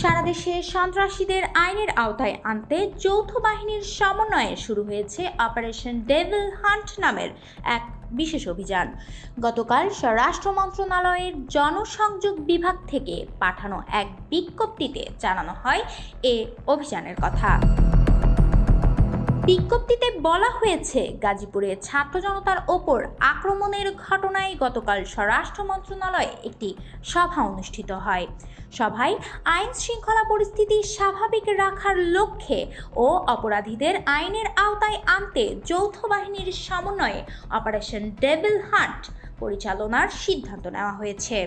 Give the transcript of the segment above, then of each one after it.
সারা দেশে সন্ত্রাসীদের আইনের আওতায় আনতে যৌথ বাহিনীর সমন্বয়ে শুরু হয়েছে অপারেশন ডেভিল হান্ট নামের এক বিশেষ অভিযান। গতকাল স্বরাষ্ট্র মন্ত্রণালয়ের জনসংযোগ বিভাগ থেকে পাঠানো এক বিজ্ঞপ্তিতে জানানো হয় এ অভিযানের কথা। বিজ্ঞপ্তিতে বলা হয়েছে, গাজীপুরে ছাত্র জনতার ওপর আক্রমণের ঘটনায় গতকাল স্বরাষ্ট্র মন্ত্রণালয়ে একটি সভা অনুষ্ঠিত হয়। সভায় আইন শৃঙ্খলা পরিস্থিতি স্বাভাবিক রাখার লক্ষ্যে ও অপরাধীদের আইনের আওতায় আনতে যৌথ বাহিনীর সমন্বয়ে অপারেশন ডেভিল হান্ট পরিচালনার সিদ্ধান্ত নেওয়া হয়েছে।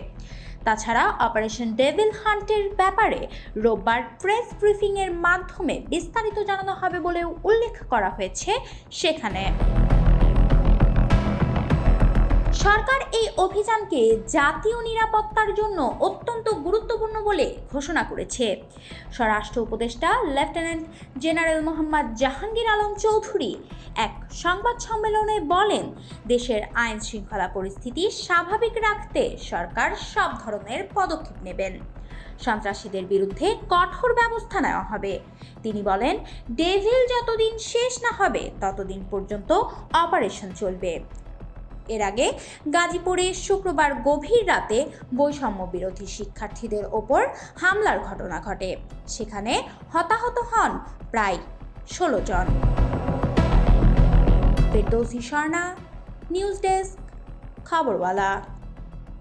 তাছাড়া অপারেশন ডেভিল হান্টের ব্যাপারে রোববার প্রেস ব্রিফিংয়ের মাধ্যমে বিস্তারিত জানানো হবে বলেও উল্লেখ করা হয়েছে সেখানে। সরকার এই অভিযানকে জাতীয় নিরাপত্তার জন্য অত্যন্ত গুরুত্বপূর্ণ বলে ঘোষণা করেছে। স্বরাষ্ট্র উপদেষ্টা লেফটেন্যান্ট জেনারেল মোহাম্মদ জাহাঙ্গীর আলম চৌধুরী এক সংবাদ সম্মেলনে বলেন, দেশের আইন শৃঙ্খলা পরিস্থিতি স্বাভাবিক রাখতে সরকার সব ধরনের পদক্ষেপ নেবেন। সন্ত্রাসীদের বিরুদ্ধে কঠোর ব্যবস্থা নেওয়া হবে। তিনি বলেন, ডেভিল যতদিন শেষ না হবে, ততদিন পর্যন্ত অপারেশন চলবে। এর আগে গাজীপুরে শুক্রবার গভীর রাতে বৈষম্য বিরোধী শিক্ষার্থীদের ওপর হামলার ঘটনা ঘটে। সেখানে হতাহত হন প্রায় ষোলো জন। Ferdousi Swarna news desk, Khaborwala.